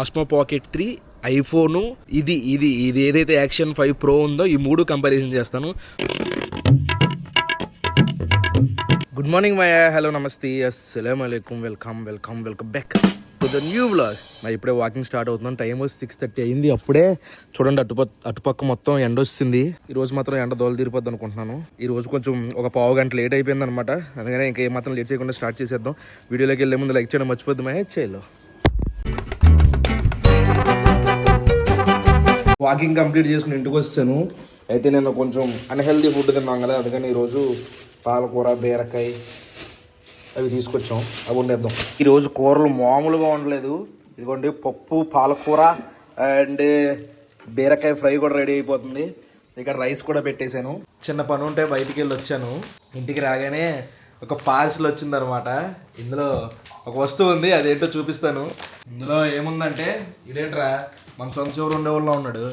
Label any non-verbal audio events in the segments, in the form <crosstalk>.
Osmo pocket three iPhone ఇది ఇది ఇది ఏదైతే యాక్షన్ ఫైవ్ ప్రో ఉందో ఈ మూడు కంపారిజన్ చేస్తాను. గుడ్ మార్నింగ్ మై హలో నమస్తే అస్సలం అలైకుమ్ welcome welcome welcome back to the new blog మరి ఇప్పుడే వాకింగ్ స్టార్ట్ అవుతున్నాం. టైం వచ్చి సిక్స్ థర్టీ అయింది. అప్పుడే చూడండి అటుప అటుపక్క మొత్తం ఎండ వస్తుంది. ఈ రోజు మాత్రం ఎండ దోలు తీరిపోద్ది అనుకుంటున్నాను. ఈ రోజు కొంచెం ఒక పావు గంట లేట్ అయిపోయింది అనమాట అందుకని ఇంకా ఏమాత్రం లేట్ చేయకుండా స్టార్ట్ చేసేద్దాం. వీడియోలోకి వెళ్ళే ముందు లైక్ చేయడం మర్చిపోద్దు మహే చేయలో వాకింగ్ కంప్లీట్ చేసుకుని ఇంటికి వచ్చాను అయితే నేను కొంచెం అన్హెల్దీ ఫుడ్ తిన్నాం కదా అందుకని ఈరోజు పాలకూర బీరకాయ అవి తీసుకొచ్చాం. అవి వండేద్దాం. ఈరోజు కూరలు మామూలుగా ఉండలేదు ఇదిగోండి పప్పు పాలకూర అండ్ బీరకాయ ఫ్రై కూడా రెడీ అయిపోతుంది. ఇక్కడ రైస్ కూడా పెట్టేశాను. చిన్న పని ఉంటే బయటికి వెళ్ళి వచ్చాను. ఇంటికి రాగానే ఒక పార్సిల్ వచ్చిందనమాట. ఇందులో ఒక వస్తువు ఉంది అదేంటో చూపిస్తాను. ఇందులో ఏముందంటే ఇదేంట్రా మన సొంత చివరు ఉండేవాళ్ళ ఉన్నాడు.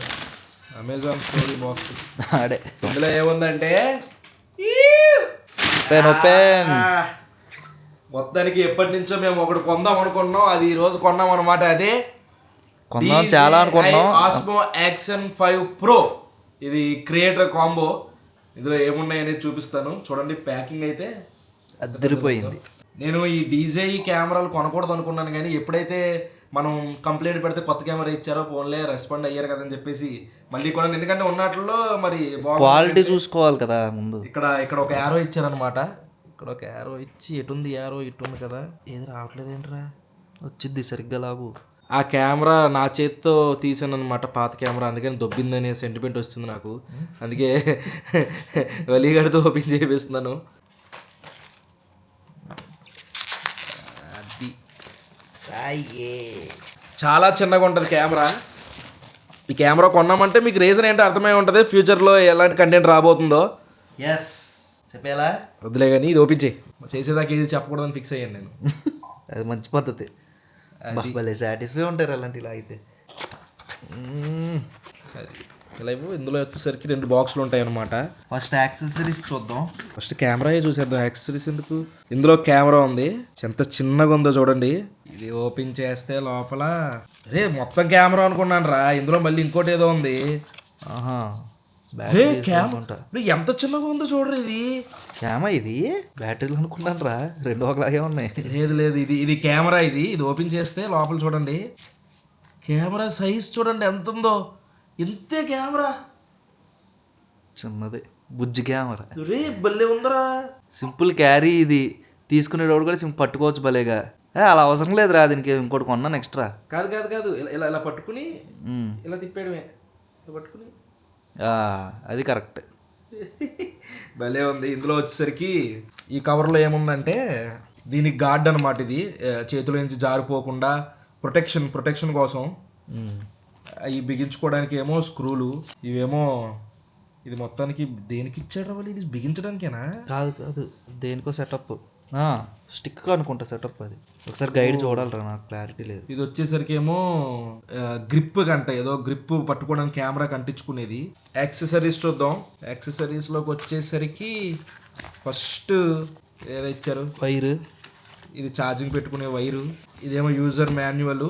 అమెజాన్ స్టోరీ బాక్సెస్ ఆడే ఇందులో ఏముందంటే మొత్తానికి ఎప్పటి నుంచో మేము ఒకటి కొందాం అనుకున్నాం అది ఈ రోజు కొన్నాం అనమాట అదే కొన్నాం చాలా అనుకున్నాం ఆస్మో యాక్షన్ ఫైవ్ ప్రో ఇది క్రియేటర్ కాంబో ఇందులో ఏమున్నాయి అనేది చూపిస్తాను. చూడండి ప్యాకింగ్ అయితే. అద్దరిపోయింది. నేను ఈ డీజే కెమెరాలు కొనకూడదు అనుకున్నాను కానీ ఎప్పుడైతే మనం కంప్లైంట్ పెడితే కొత్త కెమెరా ఇచ్చారో ఫోన్లే రెస్పాండ్ అయ్యారు కదని చెప్పేసి మళ్ళీ కొన్నాను. ఎందుకంటే ఉన్నట్లో మరి. క్వాలిటీ చూసుకోవాలి కదా ముందు. ఇక్కడ ఇక్కడ ఒక యారో ఇచ్చారనమాట ఇక్కడ ఒక యారో ఇచ్చి ఎటుంది యారో ఇటు ఉంది కదా. ఏది రావట్లేదు ఏంట్రా? వచ్చింది సరిగ్గా లాగు. ఆ కెమెరా నా చేతితో తీసాను అనమాట పాత కెమెరా. అందుకని దొబ్బిందనే సెంటిమెంట్ వస్తుంది నాకు. అందుకే <laughs> వలీగడితో ఓపెన్ చేపిస్తున్నాను. చాలా చిన్నగా ఉంటుంది కెమెరా. ఈ కెమెరా కొన్నామంటే మీకు రీజన్ ఏంటో అర్థమై ఉంటుంది. ఫ్యూచర్లో ఎలాంటి కంటెంట్ రాబోతుందో. ఎస్ చెప్పేలా? వద్దులే కానీ ఇది ఓపెన్ చేయి. చేసేదాకా ఇది చెప్పకూడదని ఫిక్స్ అయ్యాను నేను. అది మంచి పద్ధతి. భలే సాటిస్ఫై ఉంటారు అలాంటి ఇలా అయితే. అది. ఇలా. ఇందులో వచ్చేసరికి రెండు బాక్సులు ఉంటాయి అనమాట ఫస్ట్ యాక్సెసరీస్ చూద్దాం. ఫస్ట్ కెమెరా చూసేద్దాం. యాక్సెసరీస్ ఎందుకు? ఇందులో కెమెరా ఉంది. ఎంత చిన్నగా ఉందో చూడండి. ఇది ఓపెన్ చేస్తే లోపల. రే మొత్తం కెమెరా అనుకున్నాను రా. ఇందులో మళ్ళీ ఇంకోటి ఏదో ఉంది. ఆహా. రే కెమెరా ఎంత చిన్నగా ఉందో చూడరు ఇది? క్యామా ఇది? బ్యాటరీలు అనుకున్నాను రా. రెండు ఒకలాగే ఉన్నాయి. లేదు లేదు. ఇది ఇది కెమెరా ఇది. ఇది ఓపెన్ చేస్తే లోపల చూడండి. కెమెరా సైజ్ చూడండి. ఎంత ఉందో? ఇంతే కెమెరా? చిన్నది. బుజ్జి కెమెరా. రే భలే ఉందరా. సింపుల్ క్యారీ ఇది. తీసుకునేటప్పుడు కూడా సింపుల్ పట్టుకోవచ్చు భలేగా. అలా అవసరం లేదురా దీనికి ఇంకోటి కొన్నాను ఎక్స్ట్రా కాదు కాదు కాదు. ఇలా ఇలా పట్టుకుని ఇలా తిప్పేయడమే. పట్టుకుని. అది కరెక్ట్ <laughs> భలే ఉంది. ఇందులో వచ్చేసరికి ఈ కవర్లో ఏముందంటే దీనికి గార్డ్ అనమాట ఇది. చేతిలో నుంచి జారిపోకుండా ప్రొటెక్షన్ ప్రొటెక్షన్ కోసం అవి బిగించుకోవడానికి ఏమో స్క్రూలు ఇవేమో ఇది మొత్తానికి దేనికి ఇచ్చాడు వాళ్ళు? ఇది బిగించడానికేనా? కాదు కాదు. దేనికో సెటప్ స్టిక్ అనుకుంటా సెటప్ అది. ఒకసారి గైడ్ చూడాలిరా నాకు క్లారిటీ లేదు. ఇది వచ్చేసరికి ఏమో గ్రిప్ గంట ఏదో గ్రిప్ పట్టుకోవడానికి కెమెరా కంటించుకునేది. యాక్సెసరీస్ చూద్దాం. యాక్సెసరీస్లోకి వచ్చేసరికి ఫస్ట్ ఏదో ఇచ్చారు? వైర్ ఇది ఛార్జింగ్ పెట్టుకునే వైరు ఇదేమో యూజర్ మాన్యువల్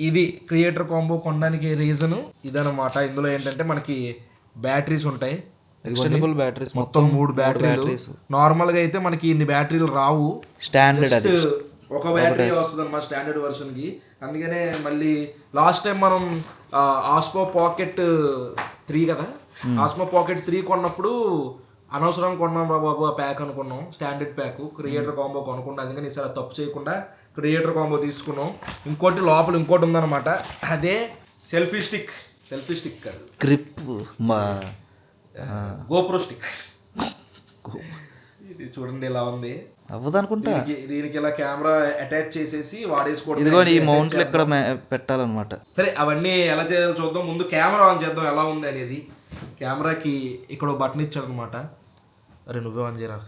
ఇది క్రియేటర్ కాంబో కొనడానికి రీజను ఇదనమాట ఇందులో ఏంటంటే మనకి బ్యాటరీస్ ఉంటాయి. ఎక్స్టెండబుల్ బ్యాటరీస్ మొత్తం మూడు బ్యాటరీలు. నార్మల్గా అయితే మనకి ఇన్ని బ్యాటరీలు రావు. స్టాండర్డ్ అది. ఒక బ్యాటరీ వస్తుంది అన్నమాట స్టాండర్డ్ వర్షన్కి. అందుకనే మళ్ళీ లాస్ట్ టైం మనం ఆస్మో పాకెట్ త్రీ కదా? ఆస్మో పాకెట్ త్రీ కొన్నప్పుడు అనవసరం కొన్నాం రా బాబు ఆ ప్యాక్ అనుకున్నాం. స్టాండర్డ్ ప్యాక్ క్రియేటర్ కాంబో కొనుక్కుండా అందుకని ఈసారి తప్పు చేయకుండా క్రియేటర్ కాంబో తీసుకున్నాం. ఇంకోటి లోపల ఇంకోటి ఉందన్నమాట. అదే సెల్ఫీ స్టిక్ సెల్ఫీ స్టిక్ కాదు. గ్రిప్ మా గోప్రో స్టిక్ ఇది చూడండి ఇలా ఉంది. అవ్వదు అనుకుంటా దీనికి ఇలా కెమెరా అటాచ్ చేసేసి వాడేసుకోవడం ఇదిగో ఈ మౌంట్లు ఇక్కడ మే- పెట్టాలన్నమాట. సరే అవన్నీ ఎలా చేయాలో చూద్దాం. ముందు కెమెరా ఆన్ చేద్దాం ఎలా ఉంది అనేది. కెమెరాకి ఇక్కడ ఒక బటన్ ఇచ్చాడు అనమాట అరే నువ్వే ఆన్ చేయరా?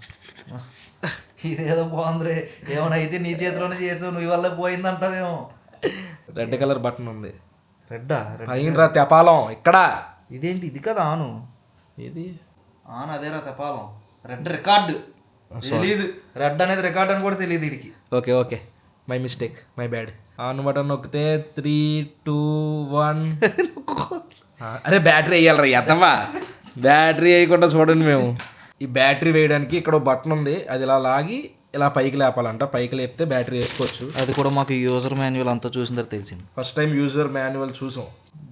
ఇదేదో బాగుంది ఏమైనా అయితే నీ చేతిలోనే చేసావు నువ్వు వల్ల పోయిందంటావేమో. రెడ్ కలర్ బటన్ ఉంది. రెడ్డా రెడ్ అయిండ్రా తెపాలం ఇక్కడ? ఇదేంటి ఇది కదా ఆను? ఏది? ఆన్ అదేరా తెపాలం. రెడ్ రికార్డు తెలీదు. రెడ్ అనేది రికార్డ్ అని కూడా తెలియదు వీడికి okay okay my mistake my bad on button నొక్కితే త్రీ టూ వన్ అరే బ్యాటరీ వేయాలరా ఎత్తవా బ్యాటరీ వేయకుండా చూడండి మేము. ఈ బ్యాటరీ వేయడానికి ఇక్కడ బటన్ ఉంది. అది ఇలా లాగి ఇలా పైకి లేపాలంట. పైకి లేపితే బ్యాటరీ వేసుకోవచ్చు. అది కూడా మాకు యూజర్ మాన్యువల్ అంతా చూసిన తర్వాత తెలిసింది. ఫస్ట్ టైం యూజర్ మాన్యువల్ చూసాం.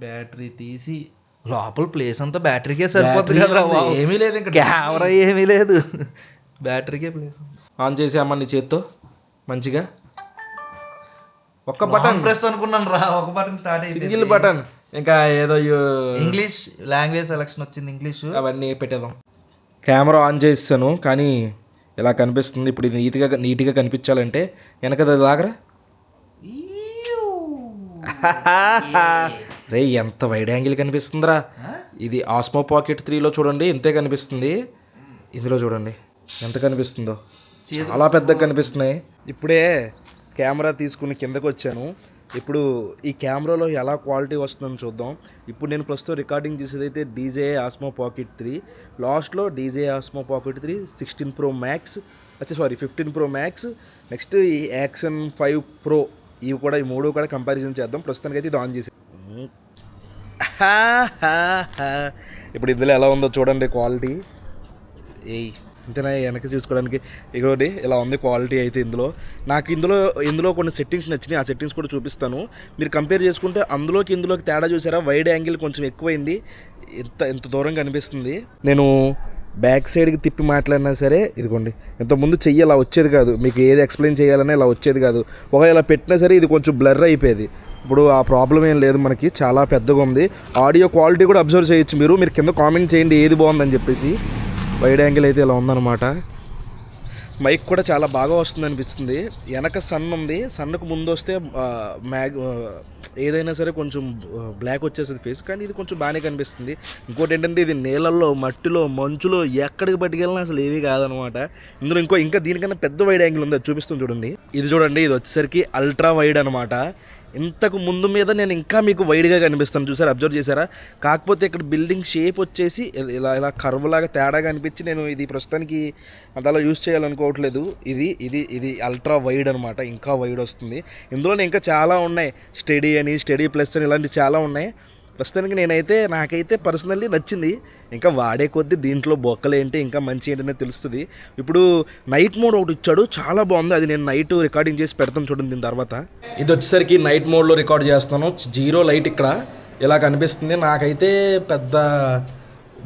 బ్యాటరీ తీసి లోపల ప్లేస్ అంతా బ్యాటరీకే సరిపోతుంది కదరా బాబు. ఏమీ లేదు ఇంకా. కెమెరా ఏమీ లేదు. బ్యాటరీకే ప్లేస్ ఆన్ చేసి అమ్మ నీ చేత్తో. మంచిగా. ఒక్క బటన్ ప్రెస్ అనుకున్నాను రా. ఒక బటన్ స్టార్ట్ అయింది సింగిల్ బటన్ ఇంకా ఏదో ఇంగ్లీష్ లాంగ్వేజ్ సెలక్షన్ వచ్చింది ఇంగ్లీష్ అవన్నీ పెట్టేద్దాం. కెమెరా ఆన్ చేస్తాను కానీ ఇలా కనిపిస్తుంది. ఇప్పుడు ఇది నీట్గా నీట్గా కనిపించాలంటే వెనకది లాగరా? రే ఎంత వైడ్ యాంగిల్ కనిపిస్తుందిరా. ఇది ఆస్మో పాకెట్ త్రీలో చూడండి ఇంతే కనిపిస్తుంది. ఇందులో చూడండి ఎంత కనిపిస్తుందో. చాలా పెద్దగా కనిపిస్తున్నాయి. ఇప్పుడే కెమెరా తీసుకుని కిందకు వచ్చాను ఇప్పుడు ఈ కెమెరాలో ఎలా క్వాలిటీ వస్తుందని చూద్దాం. ఇప్పుడు నేను ప్రస్తుతం రికార్డింగ్ చేసేది అయితే డీజే ఆస్మో పాకెట్ త్రీ. లాస్ట్లో DJ Osmo pocket three sixteen pro max వచ్చే sorry fifteen pro max. Next ఈ యాక్షన్ ఫైవ్ ప్రో ఇవి కూడా ఈ మూడు కూడా కంపారిజన్ చేద్దాం. ప్రస్తుతానికి అయితే ఇది ఆన్ చేసి <laughs> ఇప్పుడు ఇందులో ఎలా ఉందో చూడండి క్వాలిటీ. ఏయ్. అంతేనా? వెనక్కి చూసుకోవడానికి. ఇగోండి ఇలా ఉంది క్వాలిటీ అయితే ఇందులో. నాకు ఇందులో ఇందులో కొన్ని సెట్టింగ్స్ నచ్చినాయి. ఆ సెట్టింగ్స్ కూడా చూపిస్తాను. మీరు కంపేర్ చేసుకుంటే అందులోకి ఇందులోకి తేడా చూసారా? వైడ్ యాంగిల్ కొంచెం ఎక్కువైంది. ఇంత ఇంత దూరం కనిపిస్తుంది నేను బ్యాక్ సైడ్కి తిప్పి మాట్లాడినా సరే ఇదిగోండి. ఇంతకుముందు చెయ్యి ఇలా వచ్చేది కాదు. మీకు ఏది ఎక్స్ప్లెయిన్ చేయాలన్నా ఇలా వచ్చేది కాదు. ఒకవేళ ఇలా పెట్టినా సరే ఇది కొంచెం బ్లర్ అయిపోయేది. ఇప్పుడు ఆ ప్రాబ్లం ఏం లేదు మనకి. చాలా పెద్దగా ఉంది. ఆడియో క్వాలిటీ కూడా అబ్జర్వ్ చేయొచ్చు మీరు. మీరు కింద కామెంట్ చేయండి ఏది బాగుందని చెప్పేసి. వైడ్ యాంగిల్ అయితే ఇలా ఉందన్నమాట. మైక్ కూడా చాలా బాగా వస్తుంది అనిపిస్తుంది. వెనక సన్ ఉంది. సన్నుకు ముందు వస్తే మ్యాగ్ ఏదైనా సరే కొంచెం బ్లాక్ వచ్చేస్తుంది ఫేస్ కానీ ఇది కొంచెం బాగానే కనిపిస్తుంది. ఇంకోటి ఏంటంటే ఇది నీళ్ళల్లో మట్టిలో మంచులో ఎక్కడికి పట్టుకెళ్ళినా అసలు ఏమీ కాదనమాట ఇందులో ఇంకో ఇంకా దీనికన్నా పెద్ద వైడ్ యాంగిల్ ఉంది. అది చూపిస్తుంది చూడండి. ఇది చూడండి ఇది వచ్చేసరికి అల్ట్రా వైడ్ అనమాట ఇంతకు ముందు మీద నేను ఇంకా మీకు వైడ్గా కనిపిస్తాను. చూసారా? అబ్జర్వ్ చేశారా? కాకపోతే ఇక్కడ బిల్డింగ్ షేప్ వచ్చేసి ఇలా ఇలా కర్వ్లాగా తేడాగా అనిపించి నేను ఇది ప్రస్తుతానికి అంతలా యూస్ చేయాలనుకోవట్లేదు. ఇది ఇది ఇది అల్ట్రా వైడ్ అనమాట ఇంకా వైడ్ వస్తుంది. ఇందులోనే ఇంకా చాలా ఉన్నాయి. స్టడీ అని స్టడీ ప్లస్ అని ఇలాంటివి చాలా ఉన్నాయి. ప్రస్తుతానికి నేనైతే నాకైతే పర్సనల్లీ నచ్చింది. ఇంకా వాడే కొద్దీ దీంట్లో బొక్కలు ఏంటి ఇంకా మంచి ఏంటనే తెలుస్తుంది. ఇప్పుడు నైట్ మోడ్ ఒకటి ఇచ్చాడు చాలా బాగుంది. అది నేను నైట్ రికార్డింగ్ చేసి పెడతాను చూడండి దీని తర్వాత. ఇది వచ్చేసరికి నైట్ మోడ్లో రికార్డ్ చేస్తాను జీరో లైట్ ఇక్కడ. ఇలా కనిపిస్తుంది? నాకైతే పెద్ద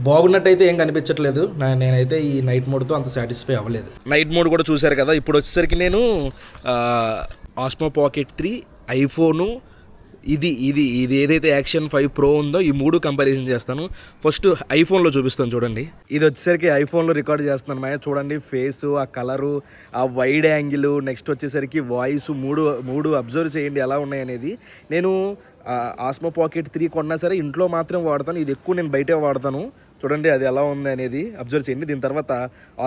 బాగున్నట్టయితే ఏం కనిపించట్లేదు. నా నేనైతే ఈ నైట్ మోడ్తో అంత సాటిస్ఫై అవ్వలేదు. నైట్ మోడ్ కూడా చూశారు కదా ఇప్పుడు వచ్చేసరికి నేను ఆస్మో పాకెట్ త్రీ ఐఫోను ఇది ఇది ఇది ఏదైతే యాక్షన్ ఫైవ్ ప్రో ఉందో ఈ మూడు కంపారిజన్ చేస్తాను. ఫస్ట్ ఐఫోన్లో చూపిస్తాను చూడండి. ఇది వచ్చేసరికి ఐఫోన్లో రికార్డ్ చేస్తున్నాను మాయ. చూడండి ఫేస్ ఆ కలరు ఆ వైడ్ యాంగిల్ నెక్స్ట్ వచ్చేసరికి వాయిస్ మూడు మూడు అబ్జర్వ్ చేయండి ఎలా ఉన్నాయనేది నేను ఆస్మో పాకెట్ త్రీ కొన్నా సరే ఇంట్లో మాత్రం వాడతాను. ఇది ఎక్కువ నేను బయటే వాడతాను. చూడండి అది ఎలా ఉంది అనేది అబ్జర్వ్ చేయండి. దీని తర్వాత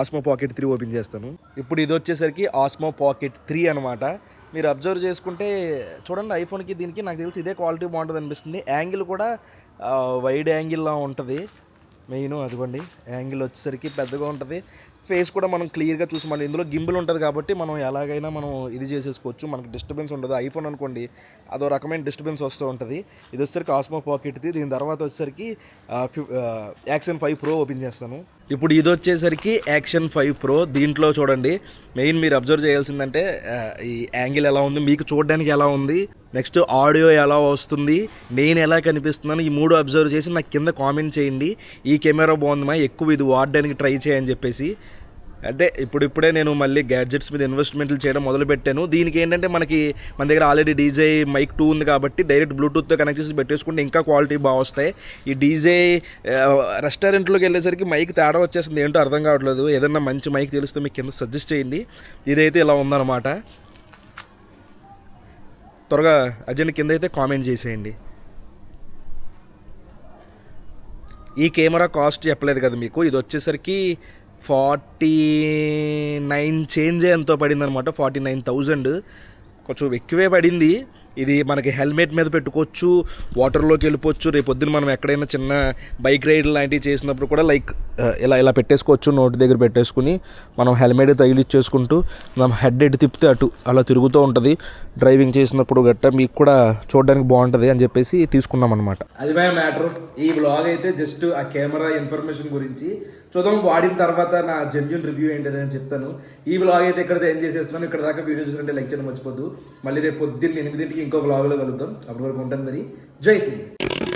ఆస్మో పాకెట్ త్రీ ఓపెన్ చేస్తాను. ఇప్పుడు ఇది వచ్చేసరికి ఆస్మో పాకెట్ త్రీ అనమాట మీరు అబ్జర్వ్ చేసుకుంటే చూడండి ఐఫోన్కి దీనికి నాకు తెలిసి ఇదే క్వాలిటీ బాగుంటుంది అనిపిస్తుంది. యాంగిల్ కూడా వైడ్ యాంగిల్లా ఉంటుంది. మెయిన్ అదిగోండి యాంగిల్ వచ్చేసరికి పెద్దగా ఉంటుంది. ఫేస్ కూడా మనం క్లియర్గా చూసి మళ్ళీ ఇందులో గింబుల్ ఉంటుంది కాబట్టి మనం ఎలాగైనా మనం ఇది చేసేసుకోవచ్చు. మనకి డిస్టర్బెన్స్ ఉండదు. ఐఫోన్ అనుకోండి అదో రకమైన డిస్టర్బెన్స్ వస్తూ ఉంటుంది. ఇది వచ్చేసరికి ఆస్మో పాకెట్ది దీని తర్వాత వచ్చేసరికి యాక్సన్ ఫైవ్ ప్రో ఓపెన్ చేస్తాను. ఇప్పుడు ఇది వచ్చేసరికి యాక్షన్ ఫైవ్ ప్రో. దీంట్లో చూడండి మెయిన్ మీరు అబ్జర్వ్ చేయాల్సిందంటే ఈ యాంగిల్ ఎలా ఉంది మీకు చూడడానికి ఎలా ఉంది నెక్స్ట్ ఆడియో ఎలా వస్తుంది నేను ఎలా కనిపిస్తున్నాను ఈ మూడు అబ్జర్వ్ చేసి నాకు కింద కామెంట్ చేయండి. ఈ కెమెరా బాగుందమ్మా ఎక్కువ ఇది వాడడానికి ట్రై చేయని చెప్పేసి అంటే ఇప్పుడు ఇప్పుడే నేను మళ్ళీ గ్యాడ్జెట్స్ మీద ఇన్వెస్ట్మెంట్లు చేయడం మొదలు పెట్టాను దీనికి ఏంటంటే మనకి మన దగ్గర ఆల్రెడీ డీజే మైక్ టూ ఉంది కాబట్టి డైరెక్ట్ బ్లూటూత్తో కనెక్ట్ చేసి పెట్టేసుకుంటే ఇంకా క్వాలిటీ బాగా వస్తాయి. ఈ డీజే రెస్టారెంట్లోకి వెళ్ళేసరికి మైక్ తేడా వచ్చేస్తుంది ఏంటో అర్థం కావట్లేదు. ఏదన్నా మంచి మైక్ తెలిస్తే మీకు కింద సజెస్ట్ చేయండి. ఇదైతే ఇలా ఉందన్నమాట. త్వరగా అర్జెంట్ కింద అయితే కామెంట్ చేసేయండి. ఈ కెమెరా కాస్ట్ చెప్పలేదు కదా మీకు. ఇది వచ్చేసరికి ఫార్టీ నైన్ చేంజ్ ఎంతో పడింది అనమాట ఫార్టీ నైన్ థౌజండ్. కొంచెం ఎక్కువే పడింది. ఇది మనకి హెల్మెట్ మీద పెట్టుకోవచ్చు వాటర్లోకి వెళ్ళిపోవచ్చు. రేపొద్దున మనం ఎక్కడైనా చిన్న బైక్ రైడ్ లాంటివి చేసినప్పుడు కూడా లైక్ ఇలా ఇలా పెట్టేసుకోవచ్చు నోటి దగ్గర పెట్టేసుకుని మనం హెల్మెట్ తగిలిచ్చేసుకుంటూ మనం హెడ్ ఎడ్ తిప్పితే అటు అలా తిరుగుతూ ఉంటుంది. డ్రైవింగ్ చేసినప్పుడు గట్ట మీకు కూడా చూడడానికి బాగుంటుంది అని చెప్పేసి తీసుకున్నాం అనమాట అది మే మ్యాటర్ ఈ బ్లాగ్ అయితే జస్ట్ ఆ కెమెరా ఇన్ఫర్మేషన్ గురించి చూద్దాం. వాడిన తర్వాత నా జెన్యున్ రివ్యూ ఏంటని నేను చెప్తాను. ఈ బ్లాగ్ అయితే ఇక్కడ ఏం చేసేస్తున్నాను. ఇక్కడ దాకా వీడియో చూస్తుంటే లైక్ చేయడం మర్చిపోద్దు. మళ్ళీ రేపు పొద్దున్న ఎనిమిదింటికి ఇంకో బ్లాగ్లో కలుద్దాం. అప్పటి వరకు ఉంటాను మరి. జై హింద్.